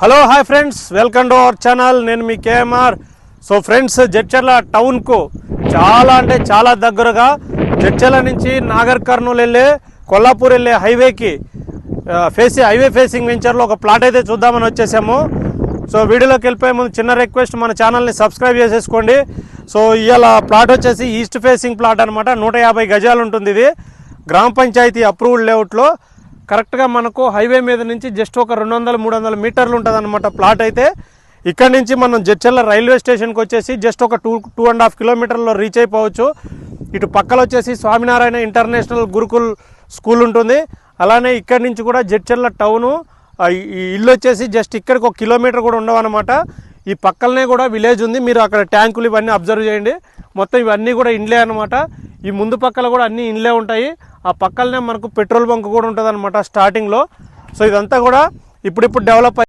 Hello hi friends welcome to our channel నేను మీ KMR. So friends Jadcherla టౌన్కు చాలా అంటే చాలా దగ్గరగా జడ్చర్ల నుంచి నాగర్ కర్నూలు వెళ్ళే కొల్లాపూర్ వెళ్ళే హైవేకి ఫేసి హైవే ఫేసింగ్ వెంచర్లో ఒక ప్లాట్ అయితే చూద్దామని వచ్చేసాము. సో వీడియోలోకి వెళ్ళిపోయే ముందు చిన్న రిక్వెస్ట్ మన ఛానల్ని సబ్స్క్రైబ్ చేసేసుకోండి. సో ఇవాళ ప్లాట్ వచ్చేసి ఈస్ట్ ఫేసింగ్ ప్లాట్ అనమాట నూట యాభై గజాలు ఉంటుంది ఇది. గ్రామ పంచాయతీ అప్రూవ్డ్ లేఅవుట్లో కరెక్ట్గా మనకు హైవే మీద నుంచి జస్ట్ ఒక రెండు వందల మూడు వందల మీటర్లు ఉంటుందన్నమాట ప్లాట్ అయితే. ఇక్కడ నుంచి మనం జడ్చర్ల రైల్వే స్టేషన్కి వచ్చేసి జస్ట్ ఒక టూ టూ అండ్ హాఫ్ కిలోమీటర్లో రీచ్ అయిపోవచ్చు. ఇటు పక్కల వచ్చేసి స్వామినారాయణ ఇంటర్నేషనల్ గురుకుల్ స్కూల్ ఉంటుంది. అలానే ఇక్కడి నుంచి కూడా జడ్చర్ల టౌను. ఈ ఇల్లు వచ్చేసి జస్ట్ ఇక్కడికి ఒక కిలోమీటర్ కూడా ఉండవు అనమాట ఈ పక్కలనే కూడా విలేజ్ ఉంది. మీరు అక్కడ ట్యాంకులు ఇవన్నీ అబ్జర్వ్ చేయండి. మొత్తం ఇవన్నీ కూడా ఇండ్లే అనమాట ఈ ముందు పక్కల కూడా అన్ని ఇండ్లే ఉంటాయి. ఆ పక్కలనే మనకు పెట్రోల్ బంక్ కూడా ఉంటుంది అనమాట స్టార్టింగ్లో సో ఇదంతా కూడా ఇప్పుడిప్పుడు డెవలప్